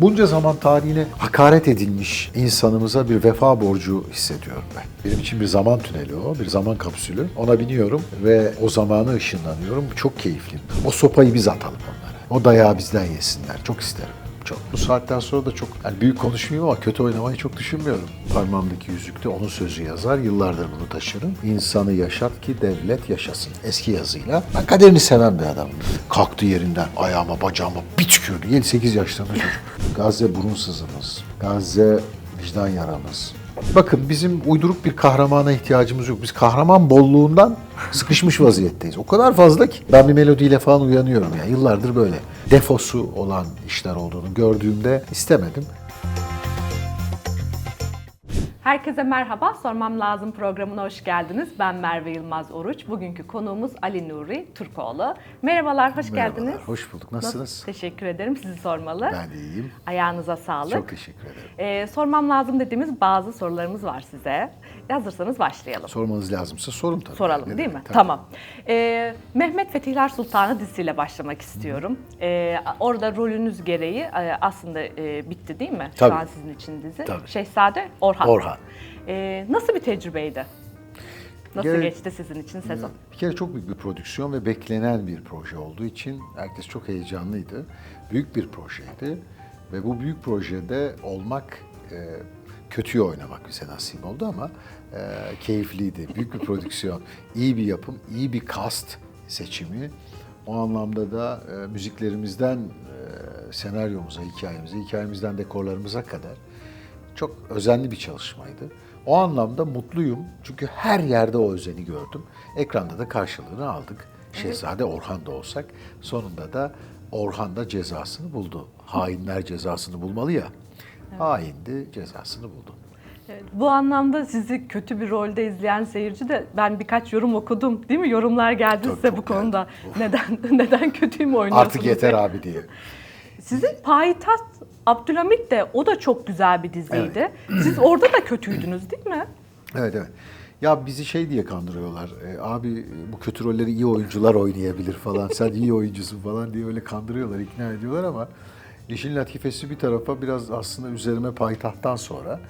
Bunca zaman tarihine hakaret edilmiş insanımıza bir vefa borcu hissediyorum ben. Benim için bir zaman tüneli o, bir zaman kapsülü. Ona biniyorum ve o zamanı ışınlanıyorum. Çok keyifliyim. O sopayı biz atalım onlara. O dayağı bizden yesinler. Çok isterim. Çok. Bu saatten sonra da çok yani büyük konuşmayayım ama kötü oynamayı çok düşünmüyorum. Parmağımdaki yüzükte onun sözü yazar. Yıllardır bunu taşırım. İnsanı yaşat ki devlet yaşasın. Eski yazıyla. Ben kaderini seven bir adamım. Kalktı yerinden ayağıma bacağıma bir tükürdü. 7-8 yaşlarında çocuk. Gazze burun sızımız. Gazze vicdan yaramız. Bakın bizim uyduruk bir kahramana ihtiyacımız yok. Biz kahraman bolluğundan sıkışmış vaziyetteyiz. O kadar fazla ki. Ben bir melodiyle falan uyanıyorum ya. Yıllardır böyle. Defosu olan işler olduğunu gördüğümde istemedim. Herkese merhaba. Sormam Lazım programına hoş geldiniz. Ben Merve Yılmaz Oruç. Bugünkü konuğumuz Ali Nuri Türkoğlu. Merhabalar, hoş Merhabalar, geldiniz. hoş bulduk. Nasılsınız? Nasıl- Teşekkür ederim. Sizi sormalı. Ben de iyiyim. Ayağınıza sağlık. Çok teşekkür ederim. Ee, sormam lazım dediğimiz bazı sorularımız var size. Hazırsanız başlayalım. Sormanız lazımsa sorun tabii. Soralım Ne değil mi? tabii. Tamam. Ee, Mehmet Fetihler Sultanı dizisiyle başlamak istiyorum. Ee, orada rolünüz gereği e, aslında e, bitti değil mi? Tabii. Şu an sizin için dizi. Tabii. Şehzade Orhan. Orhan. Ee, nasıl bir tecrübeydi? Nasıl Gene- geçti sizin için sezon? Bir kere çok büyük bir prodüksiyon ve beklenen bir proje olduğu için herkes çok heyecanlıydı. Büyük bir projeydi ve bu büyük projede olmak e, kötüyü oynamak bize nasip oldu ama e, keyifliydi. Büyük bir prodüksiyon, iyi bir yapım, iyi bir cast seçimi. O anlamda da e, müziklerimizden e, senaryomuza, hikayemize, hikayemizden dekorlarımıza kadar çok özenli bir çalışmaydı. O anlamda mutluyum çünkü her yerde o özeni gördüm. Ekranda da karşılığını aldık. Şehzade Orhan da olsak sonunda da Orhan da cezasını buldu. Hainler cezasını bulmalı ya. Haindi, cezasını buldu. Evet, Bu anlamda sizi kötü bir rolde izleyen seyirci de ben birkaç yorum okudum değil mi? Yorumlar geldi Tabii, size çok bu konuda. geldi. Neden neden kötüyü mü oynuyorsunuz? Artık yeter diye. abi diye. Sizin Payitaht Abdülhamit de o da çok güzel bir diziydi. Siz orada da kötüydünüz değil mi? Evet evet. Ya bizi şey diye kandırıyorlar. E, abi bu kötü rolleri iyi oyuncular oynayabilir falan. Sen iyi oyuncusun falan diye öyle kandırıyorlar, ikna ediyorlar ama işin latifesi bir tarafa biraz aslında üzerime payitahttan sonra,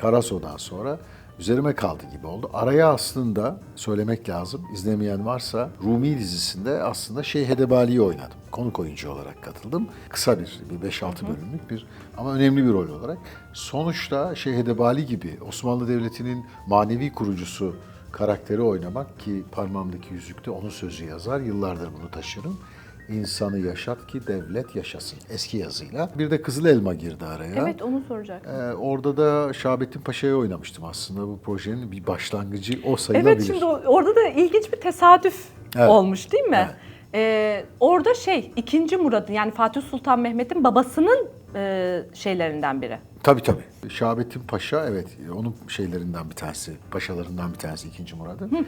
Karaso'dan sonra üzerime kaldı gibi oldu. Araya aslında söylemek lazım. izlemeyen varsa Rumi dizisinde aslında Şeyh Edebali'yi oynadım. Konuk oyuncu olarak katıldım. Kısa bir, bir 5-6 bölümlük bir ama önemli bir rol olarak. Sonuçta Şeyh Edebali gibi Osmanlı Devleti'nin manevi kurucusu karakteri oynamak ki parmağımdaki yüzükte onun sözü yazar. Yıllardır bunu taşırım. İnsanı yaşat ki devlet yaşasın. Eski yazıyla. Bir de Kızıl Elma girdi araya. Evet onu soracak. Ee, orada da Şahabettin Paşa'yı oynamıştım aslında. Bu projenin bir başlangıcı o sayılabilir. Evet şimdi orada da ilginç bir tesadüf Evet. olmuş değil mi? Evet. Ee, orada şey ikinci Murad'ın yani Fatih Sultan Mehmet'in babasının e, şeylerinden biri. Tabii tabii. Şahabettin Paşa evet onun şeylerinden bir tanesi, paşalarından bir tanesi 2. Murad'ın.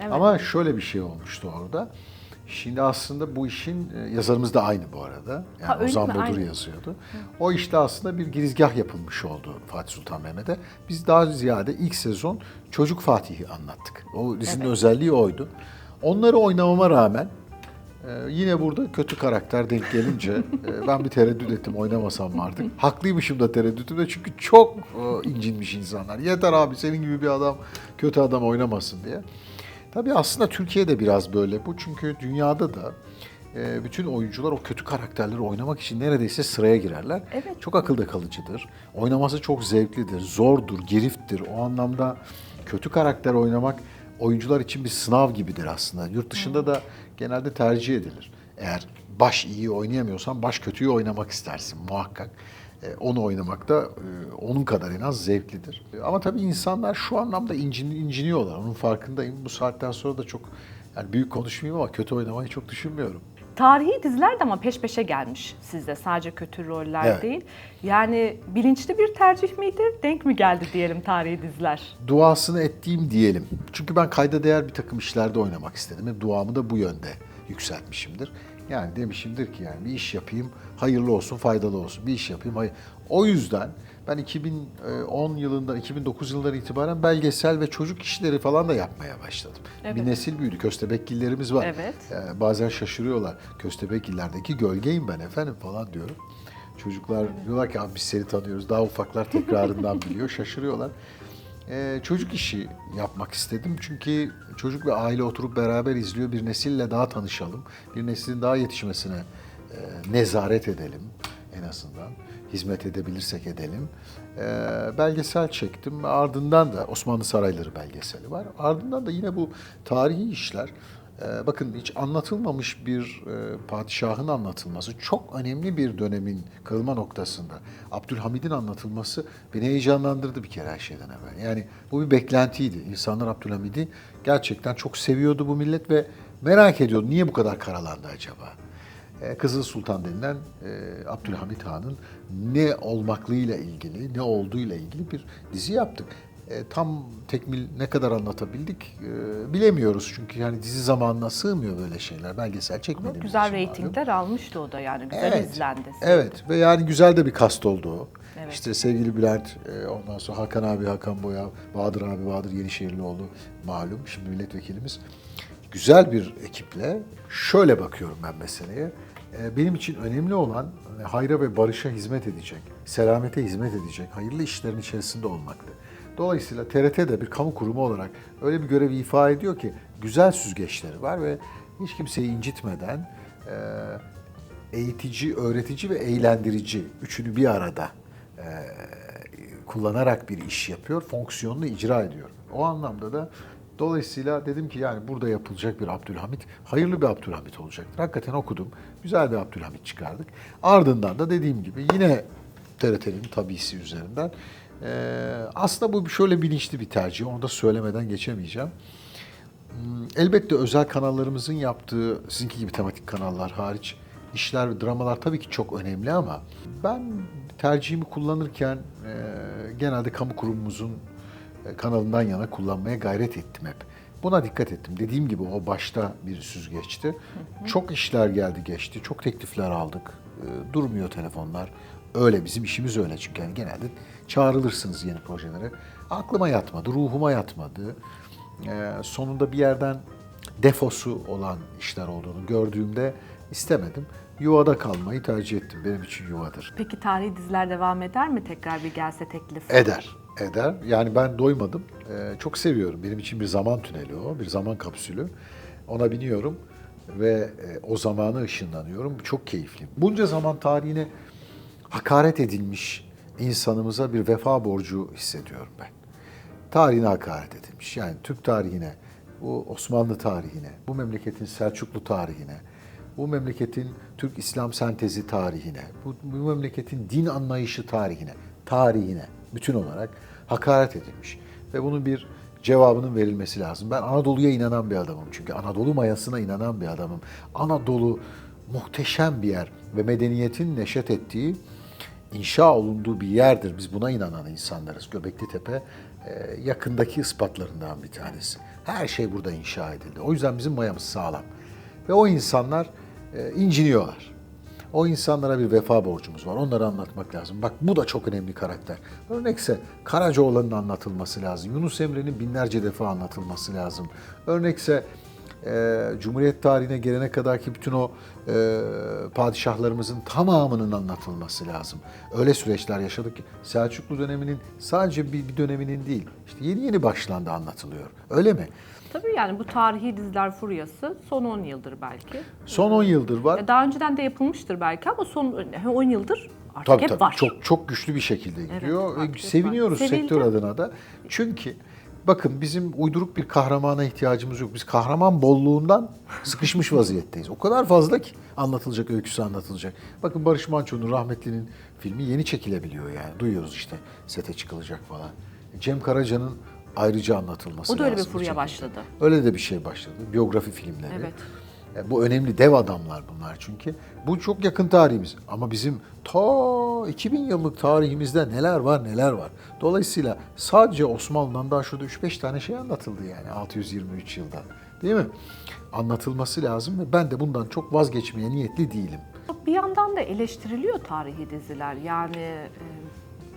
evet. Ama şöyle bir şey olmuştu orada. Şimdi aslında bu işin e, yazarımız da aynı bu arada. Yani Ha, Ozan? Bodur Aynı. yazıyordu. O işte aslında bir girizgah yapılmış oldu Fatih Sultan Mehmet'e. Biz daha ziyade ilk sezon Çocuk Fatih'i anlattık. O dizinin özelliği oydu. Onları oynamama rağmen ee, yine burada kötü karakter denk gelince e, ben bir tereddüt ettim oynamasam mı artık. Haklıymışım da tereddütümde çünkü çok e, incinmiş insanlar. Yeter abi senin gibi bir adam kötü adam oynamasın diye. Tabii aslında Türkiye'de biraz böyle bu çünkü dünyada da e, bütün oyuncular o kötü karakterleri oynamak için neredeyse sıraya girerler. Evet. Çok akılda kalıcıdır. Oynaması çok zevklidir, zordur, girifttir. O anlamda kötü karakter oynamak oyuncular için bir sınav gibidir aslında. Yurt dışında da genelde tercih edilir. Eğer baş iyi oynayamıyorsan baş kötüyü oynamak istersin muhakkak. E, Onu oynamak da e, onun kadar en az zevklidir. E, Ama tabii insanlar şu anlamda incin, inciniyorlar. Onun farkındayım. Bu saatten sonra da çok yani büyük konuşmayayım ama kötü oynamayı çok düşünmüyorum. Tarihi diziler de ama peş peşe gelmiş sizde. Sadece kötü roller Evet. değil. Yani bilinçli bir tercih miydi? Denk mi geldi diyelim tarihi diziler? duasını ettiğim diyelim. Çünkü ben kayda değer bir takım işlerde oynamak istedim. Hep duamı da bu yönde yükseltmişimdir. Yani demişimdir ki yani bir iş yapayım, hayırlı olsun, faydalı olsun. Bir iş yapayım, hayır. O yüzden ben 2010 yılından, 2009 yılından itibaren belgesel ve çocuk işleri falan da yapmaya başladım. Evet. Bir nesil büyüdü. Köstebekgillerimiz var. Evet. Ee, bazen şaşırıyorlar. Köstebekgillerdeki gölgeyim ben efendim falan diyorum. Çocuklar diyorlar ki abi biz seni tanıyoruz. Daha ufaklar tekrarından biliyor. Şaşırıyorlar. Ee, çocuk işi yapmak istedim. Çünkü çocuk ve aile oturup beraber izliyor. Bir nesille daha tanışalım. Bir neslin daha yetişmesine e, nezaret edelim en azından. Hizmet edebilirsek edelim. Ee, belgesel çektim. Ardından da Osmanlı Sarayları belgeseli var. Ardından da yine bu tarihi işler. Ee, bakın hiç anlatılmamış bir e, padişahın anlatılması çok önemli bir dönemin kırılma noktasında. Abdülhamid'in anlatılması beni heyecanlandırdı bir kere her şeyden evvel. Yani bu bir beklentiydi. İnsanlar Abdülhamid'i gerçekten çok seviyordu bu millet ve merak ediyordu niye bu kadar karalandı acaba? E, Kızıl Sultan denilen e, Abdülhamit Han'ın ne olmaklığıyla ilgili, ne olduğuyla ilgili bir dizi yaptık. E, tam tekmil ne kadar anlatabildik e, bilemiyoruz çünkü yani dizi zamanına sığmıyor böyle şeyler. Belgesel Ama çekmediğimiz güzel reytingler almıştı o da yani güzel izlendi. Evet ve yani güzel de bir kast oldu o. Evet. İşte sevgili Bülent, e, ondan sonra Hakan abi, Hakan Boya, Bahadır abi, Bahadır Yenişehirlioğlu malum şimdi milletvekilimiz. Güzel bir ekiple şöyle bakıyorum ben meseleye. E, Benim için önemli olan e, hayra ve barışa hizmet edecek, selamete hizmet edecek, hayırlı işlerin içerisinde olmaktı. Dolayısıyla TRT de bir kamu kurumu olarak öyle bir görevi ifa ediyor ki güzel süzgeçleri var ve hiç kimseyi incitmeden e, eğitici, öğretici ve eğlendirici üçünü bir arada e, kullanarak bir iş yapıyor, fonksiyonunu icra ediyor. O anlamda da dolayısıyla dedim ki yani burada yapılacak bir Abdülhamit, hayırlı bir Abdülhamit olacaktır. Hakikaten okudum, güzel bir Abdülhamit çıkardık. Ardından da dediğim gibi yine TRT'nin tabisi üzerinden aslında bu şöyle bilinçli bir tercih, onu da söylemeden geçemeyeceğim. Hmm, Elbette özel kanallarımızın yaptığı, sizinki gibi tematik kanallar hariç işler dramalar tabii ki çok önemli ama ben tercihimi kullanırken e, genelde kamu kurumumuzun e, kanalından yana kullanmaya gayret ettim hep. Buna dikkat ettim. Dediğim gibi o başta bir süzgeçti. Çok işler geldi geçti, çok teklifler aldık. E, durmuyor telefonlar. Öyle bizim işimiz öyle çünkü yani genelde çağrılırsınız yeni projelere. Aklıma yatmadı, ruhuma yatmadı. Ee, sonunda bir yerden defosu olan işler olduğunu gördüğümde istemedim. Yuvada kalmayı tercih ettim. Benim için yuvadır. Peki tarihi diziler devam eder mi tekrar bir gelse teklif? Eder, eder. Yani ben doymadım. Ee, çok seviyorum. Benim için bir zaman tüneli o, bir zaman kapsülü. Ona biniyorum ve e, o zamanı ışınlanıyorum. Çok keyifli. Bunca zaman tarihine hakaret edilmiş insanımıza bir vefa borcu hissediyorum ben. Tarihine hakaret edilmiş. Yani Türk tarihine, bu Osmanlı tarihine, bu memleketin Selçuklu tarihine, bu memleketin Türk İslam sentezi tarihine, bu, bu memleketin din anlayışı tarihine, tarihine bütün olarak hakaret edilmiş. Ve bunun bir cevabının verilmesi lazım. Ben Anadolu'ya inanan bir adamım çünkü Anadolu mayasına inanan bir adamım. Anadolu muhteşem bir yer ve medeniyetin neşet ettiği inşa olunduğu bir yerdir. Biz buna inanan insanlarız. Göbekli Tepe e, yakındaki ispatlarından bir tanesi. Her şey burada inşa edildi. O yüzden bizim mayamız sağlam. Ve o insanlar e, inciniyorlar. O insanlara bir vefa borcumuz var. Onları anlatmak lazım. Bak bu da çok önemli karakter. Örnekse Karacaoğlan'ın anlatılması lazım. Yunus Emre'nin binlerce defa anlatılması lazım. Örnekse e, Cumhuriyet tarihine gelene kadarki bütün o e, padişahlarımızın tamamının anlatılması lazım. Öyle süreçler yaşadık ki Selçuklu döneminin sadece bir, bir döneminin değil, işte yeni yeni başlandı anlatılıyor. Öyle mi? Tabii yani bu tarihi diziler furyası son 10 yıldır belki. Son 10 yıldır var. Daha önceden de yapılmıştır belki ama son 10 yıldır artık Tabii hep tabii. var. Çok çok güçlü bir şekilde gidiyor. hep seviniyoruz var. sektör adına da. Çünkü bakın bizim uyduruk bir kahramana ihtiyacımız yok. Biz kahraman bolluğundan sıkışmış vaziyetteyiz. O kadar fazla ki anlatılacak, öyküsü anlatılacak. Bakın Barış Manço'nun rahmetlinin filmi yeni çekilebiliyor yani. Duyuyoruz işte sete çıkılacak falan. Cem Karaca'nın ayrıca anlatılması O da öyle bir lazım furya şekilde. başladı. Öyle de bir şey başladı. Biyografi filmleri. Evet. E, Bu önemli dev adamlar bunlar çünkü. Bu çok yakın tarihimiz. Ama bizim ta 2000 yıllık tarihimizde neler var neler var. Dolayısıyla sadece Osmanlı'dan daha şurada 3-5 tane şey anlatıldı yani 623 yılda. Değil mi? Anlatılması lazım ve ben de bundan çok vazgeçmeye niyetli değilim. Bir yandan da eleştiriliyor tarihi diziler. Yani e,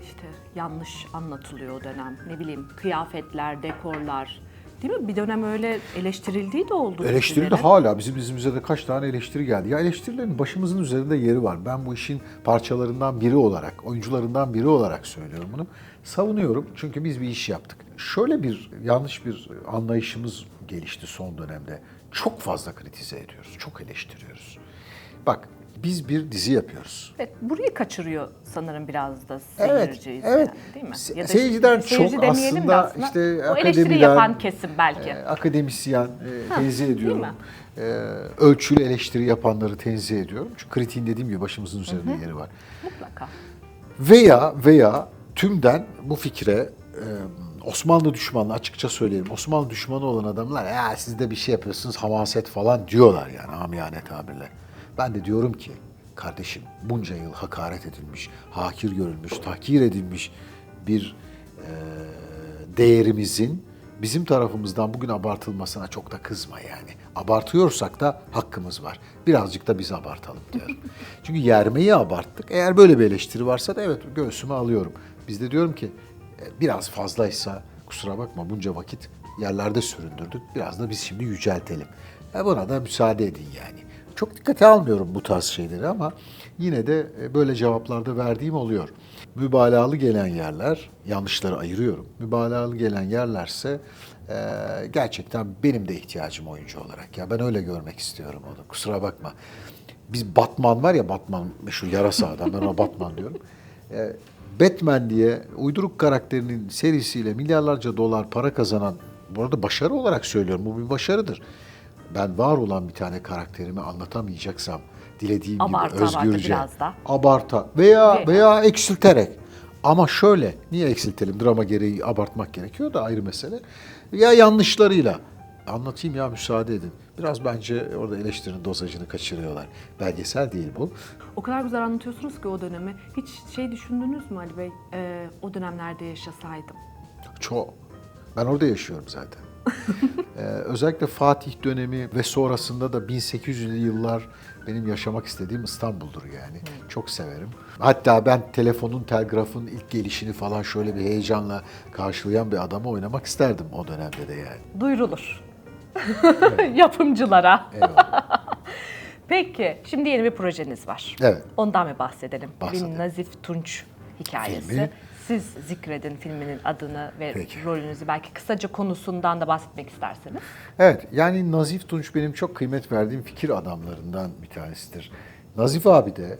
işte yanlış anlatılıyor o dönem. Ne bileyim kıyafetler, dekorlar, Değil mi? Bir dönem öyle eleştirildiği de oldu. Eleştiri de dizilerin. hala bizim dizimize de kaç tane eleştiri geldi. Ya eleştirilerin başımızın üzerinde yeri var. Ben bu işin parçalarından biri olarak, oyuncularından biri olarak söylüyorum bunu. Savunuyorum çünkü biz bir iş yaptık. Şöyle bir yanlış bir anlayışımız gelişti son dönemde. Çok fazla kritize ediyoruz, çok eleştiriyoruz. Bak biz bir dizi yapıyoruz. Evet, burayı kaçırıyor sanırım biraz da Evet, seyirci evet. izleyen, değil mi? Ya da seyirciden işte seyirci çok demeyelim de aslında işte o eleştiri akademiler, yapan kesim belki. e, akademisyen e, tenzih ediyorum. E, ölçülü eleştiri yapanları tenzih ediyorum. Çünkü kritiğin dediğim gibi başımızın üzerinde yeri var. Mutlaka. Veya veya tümden bu fikre e, Osmanlı düşmanı açıkça söyleyelim. Osmanlı düşmanı olan adamlar ya siz de bir şey yapıyorsunuz hamaset falan diyorlar yani amiyane tabirle. Ben de diyorum ki kardeşim bunca yıl hakaret edilmiş, hakir görülmüş, tahkir edilmiş bir e, değerimizin bizim tarafımızdan bugün abartılmasına çok da kızma yani. Abartıyorsak da hakkımız var. Birazcık da biz abartalım diyorum. Çünkü yermeyi abarttık. Eğer böyle bir eleştiri varsa da evet göğsüme alıyorum. Biz de diyorum ki e, biraz fazlaysa kusura bakma bunca vakit yerlerde süründürdük. Biraz da biz şimdi yüceltelim. E buna da müsaade edin yani. Çok dikkate almıyorum bu tarz şeyleri ama yine de e, böyle cevaplarda verdiğim oluyor. Mübalağalı gelen yerler, yanlışları ayırıyorum. Mübalağalı gelen yerlerse e, gerçekten benim de ihtiyacım oyuncu olarak. Ya ben öyle görmek istiyorum onu. Kusura bakma. Biz Batman var ya Batman meşhur yarasa adam ben ona Batman diyorum. E, Batman diye uyduruk karakterinin serisiyle milyarlarca dolar para kazanan bu arada başarı olarak söylüyorum bu bir başarıdır. Ben var olan bir tane karakterimi anlatamayacaksam dilediğim Abartı, gibi özgürce abarta veya Ve- veya eksilterek ama şöyle niye eksiltelim drama gereği abartmak gerekiyor da ayrı mesele ya yanlışlarıyla anlatayım ya müsaade edin. Biraz bence orada eleştirinin dozajını kaçırıyorlar. Belgesel değil bu. O kadar güzel anlatıyorsunuz ki o dönemi. Hiç şey düşündünüz mü Ali Bey? Ee, o dönemlerde yaşasaydım. Çok. Ben orada yaşıyorum zaten. Ee, özellikle Fatih dönemi ve sonrasında da 1800'lü yıllar benim yaşamak istediğim İstanbul'dur yani. Çok severim. Hatta ben telefonun, telgrafın ilk gelişini falan şöyle bir heyecanla karşılayan bir adamı oynamak isterdim o dönemde de yani. Duyurulur. Yapımcılara. Eyvallah. Peki, şimdi yeni bir projeniz var. Evet. Ondan bir bahsedelim. Bahsedelim. Bir Nazif Tunç hikayesi. Filmi. Siz zikredin filminin adını ve Peki. rolünüzü. Belki kısaca konusundan da bahsetmek isterseniz. Evet, yani Nazif Tunç benim çok kıymet verdiğim fikir adamlarından bir tanesidir. Nazif abi de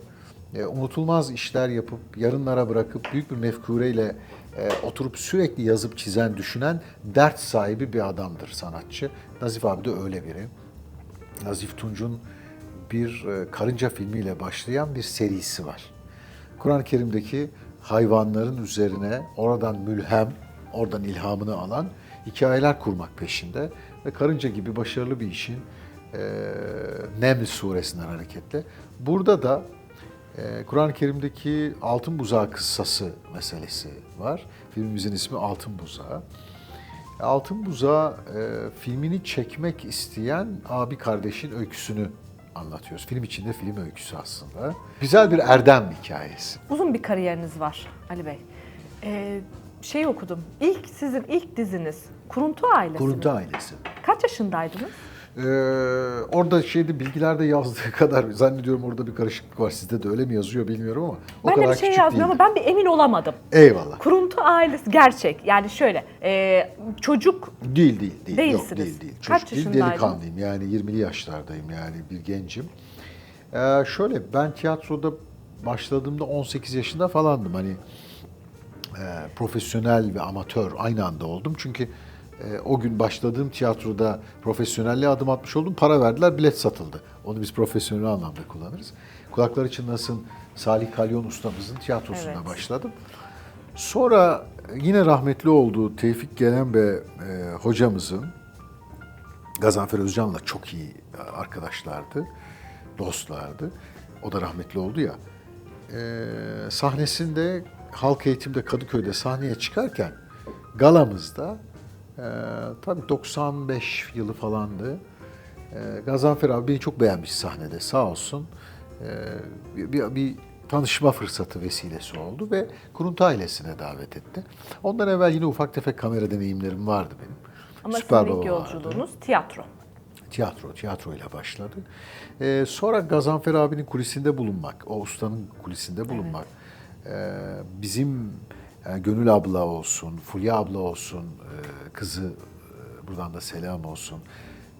e, unutulmaz işler yapıp, yarınlara bırakıp büyük bir mefkureyle e, oturup sürekli yazıp çizen, düşünen, dert sahibi bir adamdır sanatçı. Nazif abi de öyle biri. Nazif Tunç'un bir e, karınca filmiyle başlayan bir serisi var. Kur'an-ı Kerim'deki hayvanların üzerine oradan mülhem, oradan ilhamını alan hikayeler kurmak peşinde ve karınca gibi başarılı bir işin e, Neml suresinden hareketle. Burada da e, Kur'an-ı Kerim'deki altın buzağı kıssası meselesi var. Filmimizin ismi Altın Buzağı. Altın Buzağı e, filmini çekmek isteyen abi kardeşin öyküsünü anlatıyoruz. Film içinde film öyküsü aslında. Güzel bir erdem hikayesi. Uzun bir kariyeriniz var Ali Bey. Ee, şey okudum. İlk sizin ilk diziniz Kuruntu Ailesi. mi? Kuruntu ailesi. Kaç yaşındaydınız? Ee, orada şeyde bilgilerde yazdığı kadar zannediyorum orada bir karışıklık var. Sizde de öyle mi yazıyor bilmiyorum ama o ben de kadar bir şey küçük yazmıyorum ama ben bir emin olamadım. Eyvallah. Kuruntu ailesi gerçek. Yani şöyle e, çocuk Değil değil değil. Değilsiniz. Yok değil değil. Kaç Çocuk değil yaşındaydın? delikanlıyım yani 20'li yaşlardayım yani bir gencim. Ee, şöyle ben tiyatroda başladığımda 18 yaşında falandım hani e, profesyonel ve amatör aynı anda oldum. Çünkü e, o gün başladığım tiyatroda profesyonelliğe adım atmış oldum. Para verdiler, bilet satıldı. Onu biz profesyonel anlamda kullanırız. Kulaklar çınlasın Salih Kalyon ustamızın tiyatrosunda Evet. başladım. Sonra yine rahmetli olduğu Tevfik Gelenbe e, hocamızın Gazanfer Özcan'la çok iyi arkadaşlardı, dostlardı. O da rahmetli oldu ya. E, sahnesinde halk eğitimde Kadıköy'de sahneye çıkarken galamızda e, tabii 95 yılı falandı. E, Gazanfer abi beni çok beğenmiş sahnede sağ olsun. E, bir, bir, bir tanışma fırsatı vesilesi oldu ve Kuruntu ailesine davet etti. Ondan evvel yine ufak tefek kamera deneyimlerim vardı benim. Ama Süper sizin ilk Baba vardı. yolculuğunuz tiyatro. Tiyatro, tiyatroyla başladı. Ee, sonra Gazanfer abinin kulisinde bulunmak, o ustanın kulisinde bulunmak. Ee, bizim yani Gönül abla olsun, Fulya abla olsun, e, kızı e, buradan da selam olsun.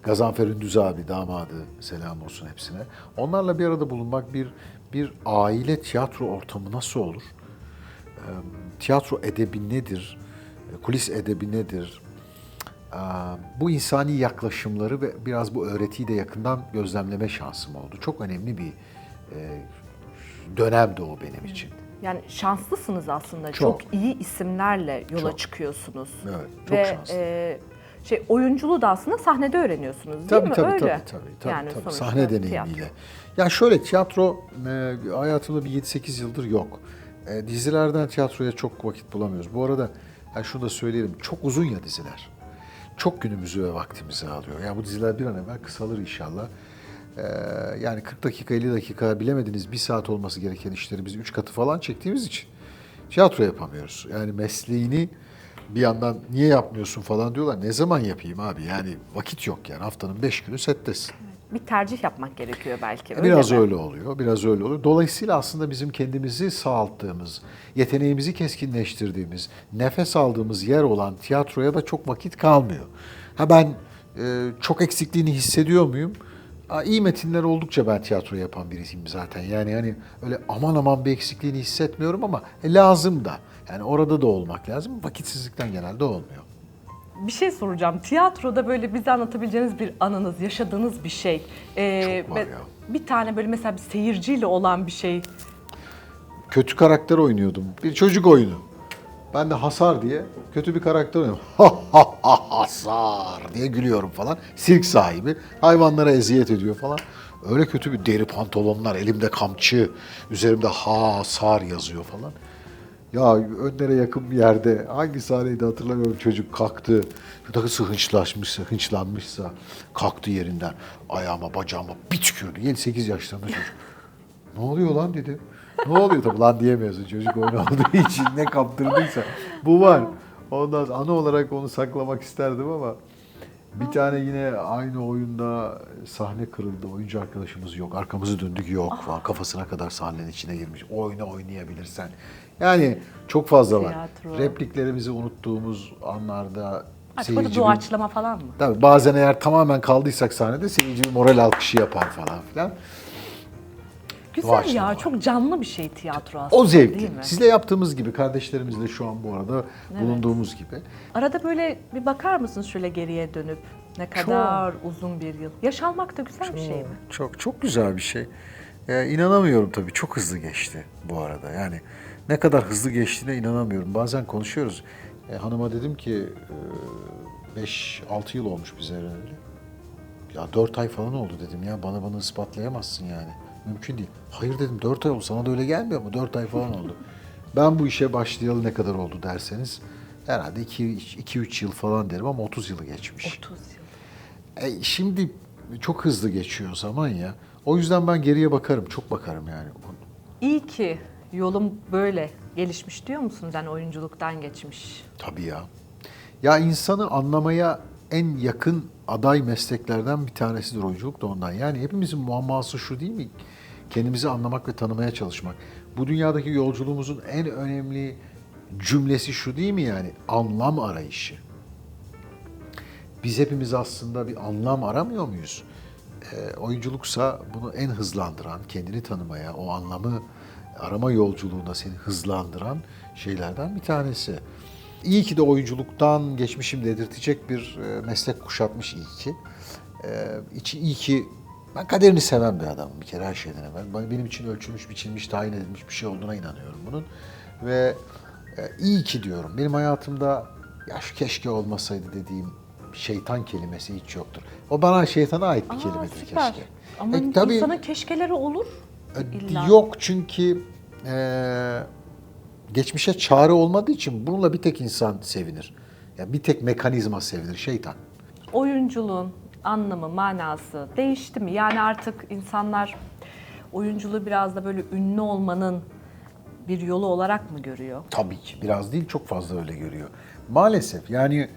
Gazanfer Ündüz abi, damadı selam olsun hepsine. Onlarla bir arada bulunmak bir bir aile tiyatro ortamı nasıl olur? Tiyatro edebi nedir? E, Kulis edebi nedir? Bu insani yaklaşımları ve biraz bu öğretiyi de yakından gözlemleme şansım oldu. Çok önemli bir e, dönemdi o benim için. Yani şanslısınız aslında. Çok. Çok, iyi isimlerle yola Çok. çıkıyorsunuz. Evet, çok Ve, şanslı. e, şey oyunculuğu da aslında sahnede öğreniyorsunuz değil Tabii mi? tabii Öyle. tabii tabii tabii, yani tabii. sahne tiyatro. deneyimiyle. Ya şöyle tiyatro e, hayatımda bir 7-8 yıldır yok. E, dizilerden tiyatroya çok vakit bulamıyoruz. Bu arada yani şunu da söyleyelim çok uzun ya diziler. Çok günümüzü ve vaktimizi alıyor. Yani bu diziler bir an evvel kısalır inşallah. E, yani 40 dakika 50 dakika bilemediniz bir saat olması gereken işleri biz 3 katı falan çektiğimiz için tiyatro yapamıyoruz. Yani mesleğini bir yandan niye yapmıyorsun falan diyorlar. Ne zaman yapayım abi? Yani vakit yok yani. Haftanın 5 günü settesin. Bir tercih yapmak gerekiyor belki. öyle Biraz mi? öyle oluyor, biraz öyle oluyor. Dolayısıyla aslında bizim kendimizi sağalttığımız, yeteneğimizi keskinleştirdiğimiz, nefes aldığımız yer olan tiyatroya da çok vakit kalmıyor. Ha ben e, çok eksikliğini hissediyor muyum? İyi metinler oldukça ben tiyatro yapan birisiyim zaten. Yani hani öyle aman aman bir eksikliğini hissetmiyorum ama e, lazım da. Yani orada da olmak lazım. Vakitsizlikten genelde olmuyor. Bir şey soracağım. Tiyatroda böyle bize anlatabileceğiniz bir anınız, yaşadığınız bir şey. Ee, Çok var ya. Bir tane böyle mesela bir seyirciyle olan bir şey. kötü karakter oynuyordum. Bir çocuk oyunu. Ben de Hasar diye kötü bir karakter oynuyorum. Ha ha ha Hasar diye gülüyorum falan. Sirk sahibi hayvanlara eziyet ediyor falan. Öyle kötü bir deri pantolonlar, elimde kamçı, üzerimde Hasar yazıyor falan. Ya önlere yakın bir yerde hangi sahneydi hatırlamıyorum çocuk kalktı. Takısı hınçlaşmışsa, hınçlanmışsa kalktı yerinden. Ayağıma bacağıma bir tükürdü. 7-8 yaşlarında çocuk. Ne oluyor lan dedim. Ne oluyor tabii lan diyemiyorsun çocuk oyunu olduğu için ne kaptırdıysa. Bu var. Ondan sonra ana olarak onu saklamak isterdim ama bir tane yine aynı oyunda sahne kırıldı. Oyuncu arkadaşımız yok. Arkamızı döndük yok falan. Kafasına kadar sahnenin içine girmiş. Oyna oynayabilirsen. Yani çok fazla var. Tiyatro. Repliklerimizi unuttuğumuz anlarda Artık orada seyirci bir- doğaçlama falan mı? Tabii bazen eğer tamamen kaldıysak sahnede seyirci bir moral alkışı yapar falan filan. Güzel Doğaçlama ya. Çok canlı bir şey tiyatro aslında. O zevkli. Değil mi? Sizle yaptığımız gibi, kardeşlerimizle şu an bu arada bulunduğumuz gibi. Arada böyle bir bakar mısınız şöyle geriye dönüp? Ne kadar uzun bir yıl. Yaş almak da güzel bir şey mi? Çok çok güzel bir şey. Ee, inanamıyorum tabii. Çok hızlı geçti bu arada. Yani ne kadar hızlı geçtiğine inanamıyorum. Bazen konuşuyoruz. E, hanıma dedim ki 5-6 yıl olmuş bize evleneli. Ya 4 ay falan oldu dedim ya. Bana bana ispatlayamazsın yani. Mümkün değil. Hayır dedim 4 ay oldu. Sana da öyle gelmiyor mu? 4 ay falan oldu. Ben bu işe başlayalı ne kadar oldu derseniz herhalde 2-3 yıl falan derim ama 30 yılı geçmiş. 30 yıl. E, şimdi çok hızlı geçiyor zaman ya. O yüzden ben geriye bakarım, çok bakarım yani. İyi ki yolum böyle gelişmiş diyor musunuz? Yani oyunculuktan geçmiş. Tabii ya. Ya insanı anlamaya en yakın aday mesleklerden bir tanesidir oyunculuk da ondan. Yani hepimizin muamması şu değil mi? Kendimizi anlamak ve tanımaya çalışmak. Bu dünyadaki yolculuğumuzun en önemli cümlesi şu değil mi yani? Anlam arayışı. Biz hepimiz aslında bir anlam aramıyor muyuz? E, oyunculuksa bunu en hızlandıran, kendini tanımaya, o anlamı arama yolculuğunda seni hızlandıran şeylerden bir tanesi. İyi ki de oyunculuktan geçmişim dedirtecek bir e, meslek kuşatmış iyi ki. E, içi iyi ki ben kaderini seven bir adamım bir kere her şeyden evvel. Benim için ölçülmüş, biçilmiş, tayin edilmiş bir şey olduğuna inanıyorum bunun. Ve e, iyi ki diyorum. Benim hayatımda ya şu keşke olmasaydı dediğim şeytan kelimesi hiç yoktur. O bana şeytana ait bir Aa, kelimedir süper. keşke. Ama E, tabii- insanın keşkeleri olur. e, İlla. Yok çünkü e, geçmişe çare olmadığı için bununla bir tek insan sevinir. Yani bir tek mekanizma sevinir, şeytan. Oyunculuğun anlamı, manası değişti mi? Yani artık insanlar oyunculuğu biraz da böyle ünlü olmanın bir yolu olarak mı görüyor? Tabii ki biraz değil çok fazla öyle görüyor. Maalesef yani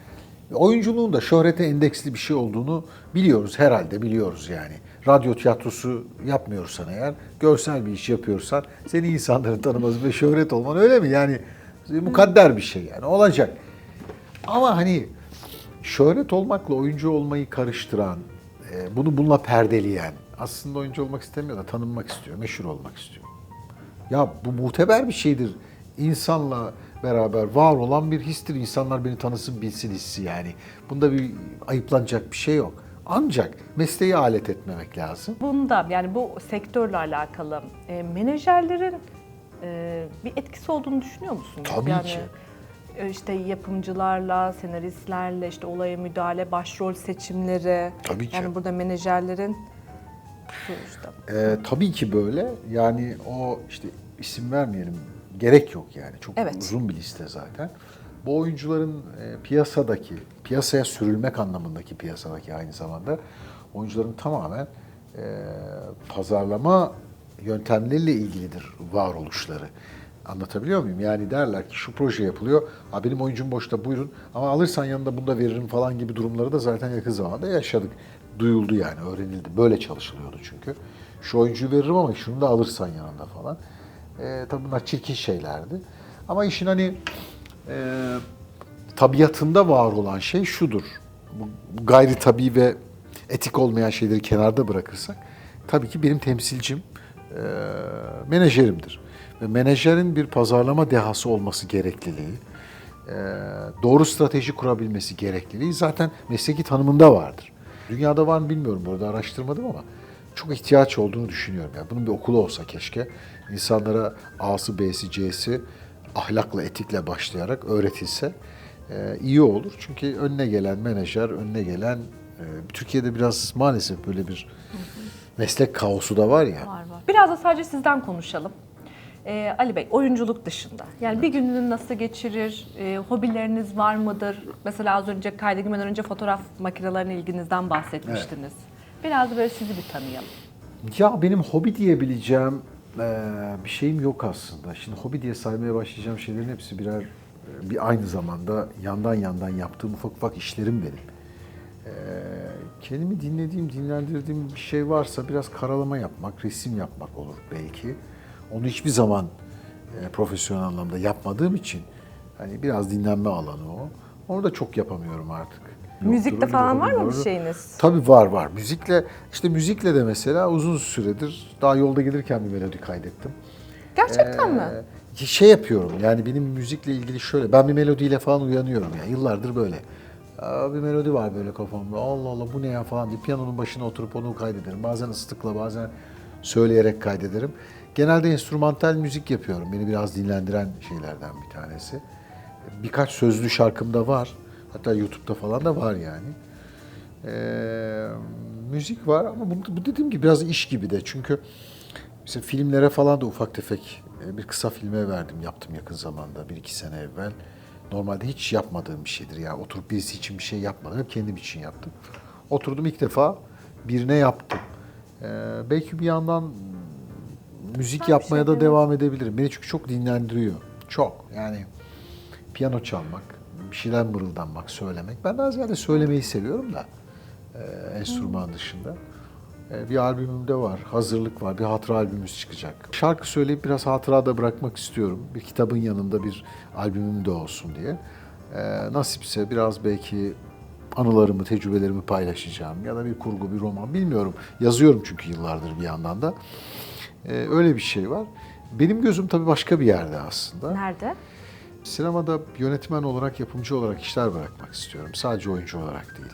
Oyunculuğun da şöhrete endeksli bir şey olduğunu biliyoruz herhalde biliyoruz yani. Radyo tiyatrosu yapmıyorsan eğer, görsel bir iş yapıyorsan seni insanların tanıması ve şöhret olman öyle mi? Yani mukadder bir şey yani olacak. Ama hani şöhret olmakla oyuncu olmayı karıştıran, e, bunu bununla perdeleyen, aslında oyuncu olmak istemiyor da tanınmak istiyor, meşhur olmak istiyor. Ya bu muteber bir şeydir. İnsanla beraber var olan bir histir. İnsanlar beni tanısın bilsin hissi yani. Bunda bir ayıplanacak bir şey yok. Ancak mesleği alet etmemek lazım. Bunda yani bu sektörle alakalı e, menajerlerin e, bir etkisi olduğunu düşünüyor musunuz? Tabii yani, ki. E, işte yapımcılarla, senaristlerle, işte olaya müdahale, başrol seçimleri. Tabii ki. Yani burada menajerlerin sonuçta. Ee, tabii ki böyle. Yani o işte isim vermeyelim. Gerek yok yani. Çok Evet. uzun bir liste zaten. Bu oyuncuların e, piyasadaki, piyasaya sürülmek anlamındaki piyasadaki aynı zamanda oyuncuların tamamen e, pazarlama yöntemleriyle ilgilidir varoluşları. Anlatabiliyor muyum? Yani derler ki şu proje yapılıyor. Ha benim oyuncum boşta buyurun ama alırsan yanında bunu da veririm falan gibi durumları da zaten yakın zamanda yaşadık. Duyuldu yani öğrenildi. Böyle çalışılıyordu çünkü. Şu oyuncuyu veririm ama şunu da alırsan yanında falan. E, tabii bunlar çirkin şeylerdi. Ama işin hani e, tabiatında var olan şey şudur. Bu, gayri tabii ve etik olmayan şeyleri kenarda bırakırsak tabii ki benim temsilcim e, menajerimdir. Menajerin bir pazarlama dehası olması gerekliliği, e, doğru strateji kurabilmesi gerekliliği zaten mesleki tanımında vardır. Dünyada var mı bilmiyorum burada araştırmadım ama çok ihtiyaç olduğunu düşünüyorum. Yani bunun bir okulu olsa keşke. İnsanlara A'sı, B'si, C'si ahlakla, etikle başlayarak öğretilse e, iyi olur. Çünkü önüne gelen menajer, önüne gelen e, Türkiye'de biraz maalesef böyle bir meslek kaosu da var ya. Var var. Biraz da sadece sizden konuşalım. Ee, Ali Bey, oyunculuk dışında. Yani bir gününü nasıl geçirir? Ee, hobileriniz var mıdır? Mesela az önce kayda girmeden önce fotoğraf makinelerine ilginizden bahsetmiştiniz. Biraz böyle sizi bir tanıyalım. Ya benim hobi diyebileceğim eee, bir şeyim yok aslında. Şimdi hobi diye saymaya başlayacağım şeylerin hepsi birer e, bir aynı zamanda yandan yandan yaptığım ufak ufak işlerim benim. Eee, kendimi dinlediğim, dinlendirdiğim bir şey varsa biraz karalama yapmak, resim yapmak olur belki. Onu hiçbir zaman e, profesyonel anlamda yapmadığım için hani biraz dinlenme alanı o. Onu da çok yapamıyorum artık. Müzikte Yoktur, falan var mı bir şeyiniz? Tabii var var. Müzikle işte müzikle de mesela uzun süredir daha yolda gelirken bir melodi kaydettim. Gerçekten mi? Ee, Şey yapıyorum yani benim müzikle ilgili şöyle ben bir melodiyle falan uyanıyorum ya yıllardır böyle. Aa, bir melodi var böyle kafamda. Allah Allah bu ne ya falan diye piyanonun başına oturup onu kaydederim. Bazen ıslıkla bazen söyleyerek kaydederim. Genelde enstrümantal müzik yapıyorum. Beni biraz dinlendiren şeylerden bir tanesi. Birkaç sözlü şarkım da var. Hatta YouTube'da falan da var yani. Ee, müzik var ama bu, bu dediğim gibi biraz iş gibi de. Çünkü mesela filmlere falan da ufak tefek e, bir kısa filme verdim. Yaptım yakın zamanda. Bir iki sene evvel. Normalde hiç yapmadığım bir şeydir. Yani oturup birisi için bir şey yapmadım. Hep kendim için yaptım. Oturdum ilk defa birine yaptım. Ee, belki bir yandan müzik bir yapmaya şey, da devam edebilirim. Beni çünkü çok dinlendiriyor. Çok. Yani piyano çalmak, bir şeyler mırıldanmak, söylemek. Ben daha ziyade söylemeyi seviyorum da e, enstrüman dışında. E, bir albümüm de var, hazırlık var, bir hatıra albümümüz çıkacak. Şarkı söyleyip biraz hatıra da bırakmak istiyorum. Bir kitabın yanında bir albümüm de olsun diye. E, nasipse biraz belki anılarımı, tecrübelerimi paylaşacağım ya da bir kurgu, bir roman bilmiyorum. Yazıyorum çünkü yıllardır bir yandan da. E, öyle bir şey var. Benim gözüm tabii başka bir yerde aslında. Nerede? Sinemada yönetmen olarak, yapımcı olarak işler bırakmak istiyorum. Sadece oyuncu olarak değil.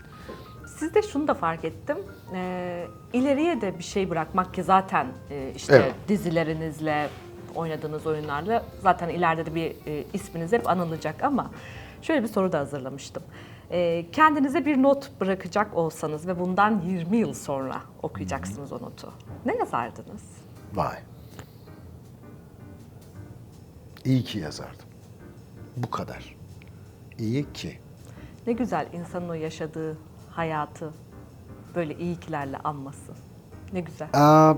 Sizde şunu da fark ettim. Ee, ileriye de bir şey bırakmak ki zaten e, işte Evet. dizilerinizle, oynadığınız oyunlarla zaten ileride de bir e, isminiz hep anılacak ama şöyle bir soru da hazırlamıştım. Ee, kendinize bir not bırakacak olsanız ve bundan 20 yıl sonra okuyacaksınız o notu. Ne yazardınız? Vay. İyi ki yazardım. Bu kadar. İyi ki. Ne güzel insanın o yaşadığı hayatı böyle iyikilerle anması. Ne güzel. Aa,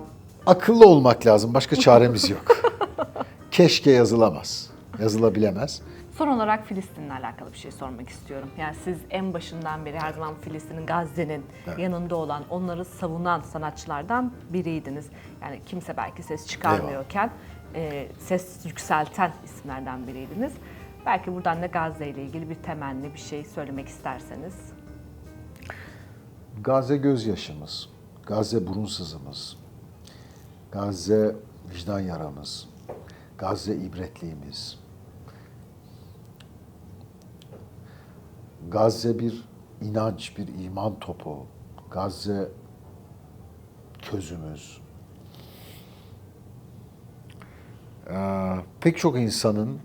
akıllı olmak lazım. Başka çaremiz yok. Keşke yazılamaz. Yazılabilemez. Son olarak Filistin'le alakalı bir şey sormak istiyorum. Yani siz en başından beri her zaman Filistin'in, Gazze'nin yanında olan, onları savunan sanatçılardan biriydiniz. Yani kimse belki ses çıkarmıyorken e, ses yükselten isimlerden biriydiniz. Belki buradan da Gazze ile ilgili bir temenni, bir şey söylemek isterseniz. Gazze gözyaşımız, Gazze burun sızımız, Gazze vicdan yaramız, Gazze ibretliğimiz. Gazze bir inanç, bir iman topu. Gazze közümüz. Ee, pek çok insanın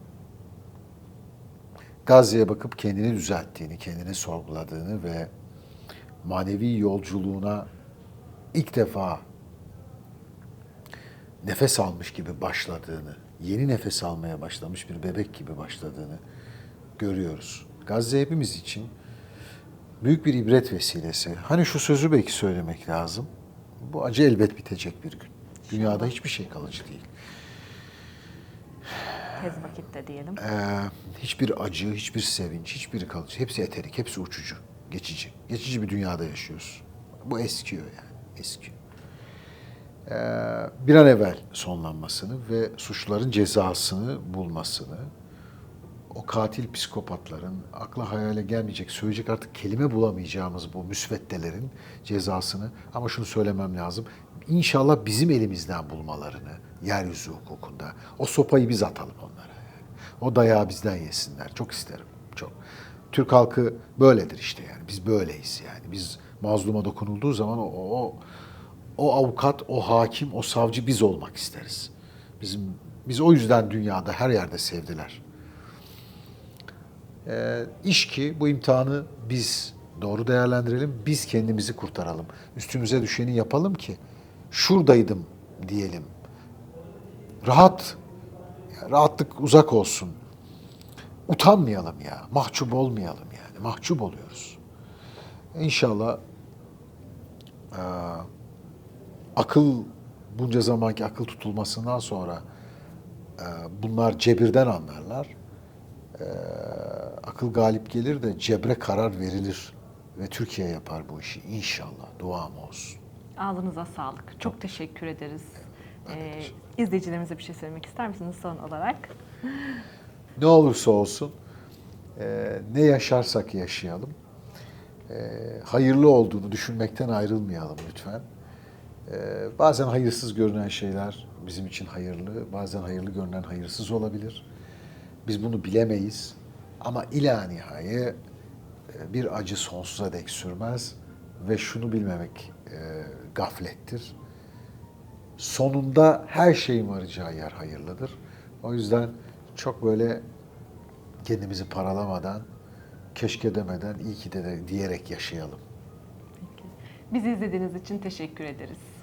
Gazze'ye bakıp kendini düzelttiğini, kendini sorguladığını ve manevi yolculuğuna ilk defa nefes almış gibi başladığını, yeni nefes almaya başlamış bir bebek gibi başladığını görüyoruz. Gazze hepimiz için büyük bir ibret vesilesi. Hani şu sözü belki söylemek lazım. Bu acı elbet bitecek bir gün. Dünyada hiçbir şey kalıcı değil. Tez vakitte diyelim. Ee, hiçbir acı, hiçbir sevinç, hiçbir kalıcı. Hepsi eterik, hepsi uçucu, geçici. Geçici bir dünyada yaşıyoruz. Bu eskiyor yani, eskiyor. Ee, bir an evvel sonlanmasını ve suçluların cezasını bulmasını, o katil psikopatların, akla hayale gelmeyecek, söyleyecek artık kelime bulamayacağımız bu müsveddelerin cezasını ama şunu söylemem lazım. İnşallah bizim elimizden bulmalarını yeryüzü hukukunda. O sopayı biz atalım onlara. O dayağı bizden yesinler. Çok isterim. Çok. Türk halkı böyledir işte yani. Biz böyleyiz yani. Biz mazluma dokunulduğu zaman o, o, o avukat, o hakim, o savcı biz olmak isteriz. Bizim biz o yüzden dünyada her yerde sevdiler. Ee, iş ki bu imtihanı biz doğru değerlendirelim, biz kendimizi kurtaralım. Üstümüze düşeni yapalım ki şuradaydım diyelim. Rahat, rahatlık uzak olsun. Utanmayalım ya, mahcup olmayalım yani. Mahcup oluyoruz. İnşallah eee, akıl bunca zamanki akıl tutulmasından sonra eee, bunlar cebirden anlarlar. Eee, akıl galip gelir de cebre karar verilir ve Türkiye yapar bu işi inşallah. Duam olsun. Ağzınıza sağlık. Çok teşekkür ederiz. Ee, izleyicilerimize bir şey söylemek ister misiniz son olarak? Ne olursa olsun eee, ne yaşarsak yaşayalım. eee, hayırlı olduğunu düşünmekten ayrılmayalım lütfen. Eee, bazen hayırsız görünen şeyler bizim için hayırlı, bazen hayırlı görünen hayırsız olabilir. Biz bunu bilemeyiz ama ila nihaye e, bir acı sonsuza dek sürmez ve şunu bilmemek e, gaflettir. Sonunda her şeyin varacağı yer hayırlıdır. O yüzden çok böyle kendimizi paralamadan, keşke demeden, iyi ki de, de diyerek yaşayalım. Bizi izlediğiniz için teşekkür ederiz.